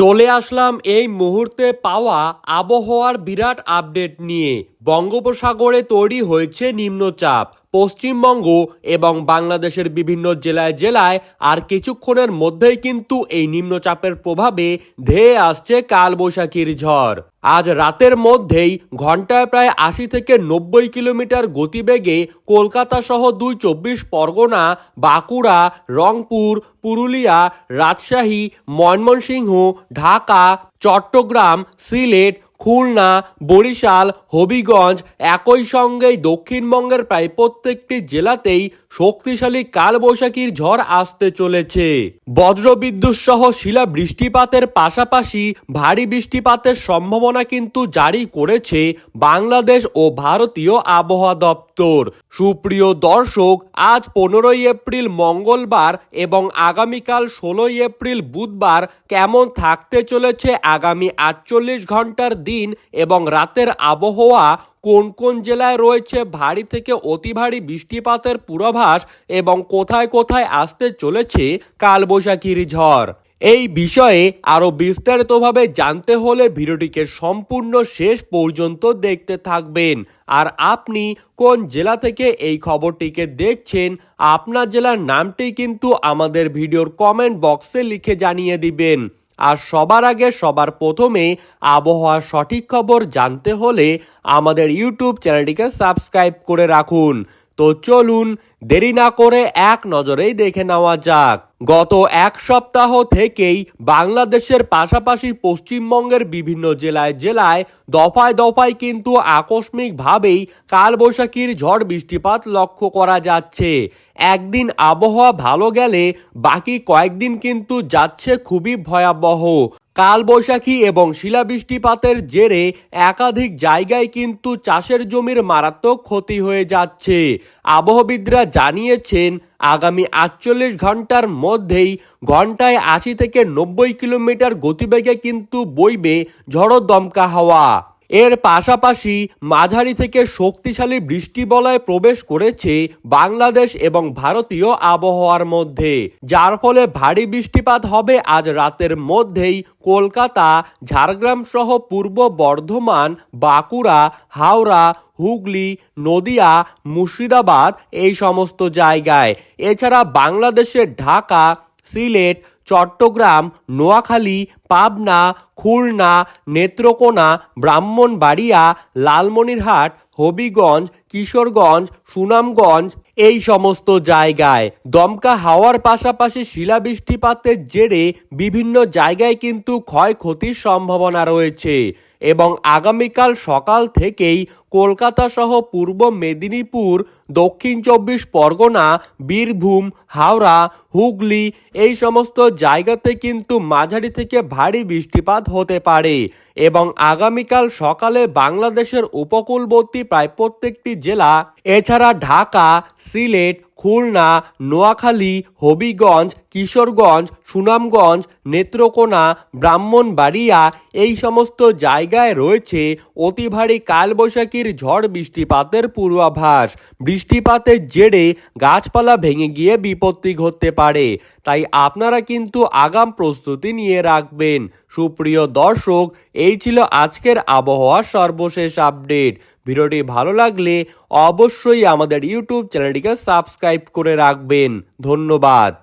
চলে আসলাম এই মুহূর্তে পাওয়া আবহাওয়ার বিরাট আপডেট নিয়ে। বঙ্গোপসাগরে তৈরি হয়েছে নিম্নচাপ, পশ্চিমবঙ্গ এবং বাংলাদেশের বিভিন্ন জেলায় জেলায়, আর কিছুক্ষণের মধ্যেই কিন্তু এই নিম্নচাপের প্রভাবে ধেয়ে আসছে কালবৈশাখীর ঝড়। আজ রাতের মধ্যেই ঘন্টায় প্রায় আশি থেকে নব্বই কিলোমিটার গতিবেগে কলকাতা সহ দুই চব্বিশ পরগনা, বাঁকুড়া, রংপুর, পুরুলিয়া, রাজশাহী, ময়মনসিংহ, ঢাকা, চট্টগ্রাম, সিলেট খুলনা, বরিশাল, হবিগঞ্জ একই সঙ্গেই দক্ষিণবঙ্গের প্রায় প্রত্যেকটি জেলাতেই শক্তিশালী কালবৈশাখীর ঝড় আসতে চলেছে। বজ্রবিদ্যুৎ সহ শিলা বৃষ্টিপাতের পাশাপাশি ভারী বৃষ্টিপাতের সম্ভাবনা কিন্তু জারি করেছে বাংলাদেশ ও ভারতীয় আবহাওয়া দপ্তর। সুপ্রিয় দর্শক, আজ পনেরোই এপ্রিল মঙ্গলবার এবং আগামীকাল ষোলোই এপ্রিল বুধবার কেমন থাকতে চলেছে আগামী আটচল্লিশ ঘণ্টার দিন এবং রাতের আবহাওয়া কোন কোন জেলায় রয়েছে ভারী থেকে অতি ভারী বৃষ্টিপাতের পূর্বাভাস এবং কোথায় কোথায় আসতে চলেছে কালবৈশাখীর ঝড়? এই বিষয়ে আরও বিস্তারিতভাবে জানতে হলে ভিডিওটিকে সম্পূর্ণ শেষ পর্যন্ত দেখতে থাকবেন। আর আপনি কোন জেলা থেকে এই খবরটিকে দেখছেন, আপনার জেলার নামটি কিন্তু আমাদের ভিডিওর কমেন্ট বক্সে লিখে জানিয়ে দিবেন। আর সবার আগে সবার প্রথমে আবহাওয়ার সঠিক খবর জানতে হলে আমাদের ইউটিউব চ্যানেলটিকে সাবস্ক্রাইব করে রাখুন। তো চলুন দেরি না করে এক নজরেই দেখে নেওয়া যাক। গত এক সপ্তাহ থেকেই বাংলাদেশের পাশাপাশি পশ্চিমবঙ্গের বিভিন্ন জেলায় জেলায় দফায় দফায় কিন্তু আকস্মিকভাবেই কালবৈশাখীর ঝড় বৃষ্টিপাত লক্ষ্য করা যাচ্ছে। একদিন আবহাওয়া ভালো গেলে বাকি কয়েকদিন কিন্তু যাচ্ছে খুবই ভয়াবহ। কালবৈশাখী এবং শিলাবৃষ্টিপাতের জেরে একাধিক জায়গায় কিন্তু চাষের জমির মারাত্মক ক্ষতি হয়ে যাচ্ছে। আবহবিদরা জানিয়েছেন, আগামী আটচল্লিশ ঘণ্টার মধ্যেই ঘন্টায় আশি থেকে নব্বই কিলোমিটার গতিবেগে কিন্তু বইবে ঝড়ো দমকা হাওয়া। এর পাশাপাশি মাঝারি থেকে শক্তিশালী বৃষ্টি বলয় প্রবেশ করেছে বাংলাদেশ এবং ভারতীয় আবহাওয়ার মধ্যে, যার ফলে ভারী বৃষ্টিপাত হবে আজ রাতের মধ্যেই কলকাতা, ঝাড়গ্রাম সহ পূর্ব বর্ধমান, বাঁকুড়া, হাওড়া, হুগলি, নদিয়া, মুর্শিদাবাদ এই সমস্ত জায়গায়। এছাড়া বাংলাদেশের ঢাকা, সিলেট, চট্টগ্রাম, নোয়াখালী পাবনা, খুলনা, নেত্রকোনা, ব্রাহ্মণবাড়িয়া, লালমনিরহাট, হবিগঞ্জ, কিশোরগঞ্জ, সুনামগঞ্জ এই সমস্ত জায়গায়। দমকা হাওয়ার পাশাপাশি শিলাবৃষ্টিপাতের জেরে বিভিন্ন জায়গায় কিন্তু ক্ষয়ক্ষতির সম্ভাবনা রয়েছে এবং আগামীকাল সকাল থেকেই কলকাতা সহ পূর্ব মেদিনীপুর, দক্ষিণ চব্বিশ পরগনা, বীরভূম, হাওড়া, হুগলি এই সমস্ত জায়গাতে কিন্তু মাঝারি থেকে ভারী বৃষ্টিপাত হতে পারে এবং আগামীকাল সকালে বাংলাদেশের উপকূলবর্তী প্রায় প্রত্যেকটি জেলা, এছাড়া ঢাকা, সিলেট খুলনা, নোয়াখালী, হবিগঞ্জ, কিশোরগঞ্জ, সুনামগঞ্জ, নেত্রকোনা, ব্রাহ্মণবাড়িয়া এই সমস্ত জায়গায় রয়েছে অতি ভারী কালবৈশাখীর ঝড় বৃষ্টিপাতের পূর্বাভাস। বৃষ্টিপাতের জেরে গাছপালা ভেঙে গিয়ে বিপত্তি ঘটতে পারে। তাই আপনারা কিন্তু আগাম প্রস্তুতি নিয়ে রাখবেন। সুপ্রিয় দর্শক, এই ছিল আজকের আবহাওয়ার সর্বশেষ আপডেট। ভিডিওটি ভালো লাগলে অবশ্যই আমাদের ইউটিউব চ্যানেলটিকে সাবস্ক্রাইব করে রাখবেন। ধন্যবাদ।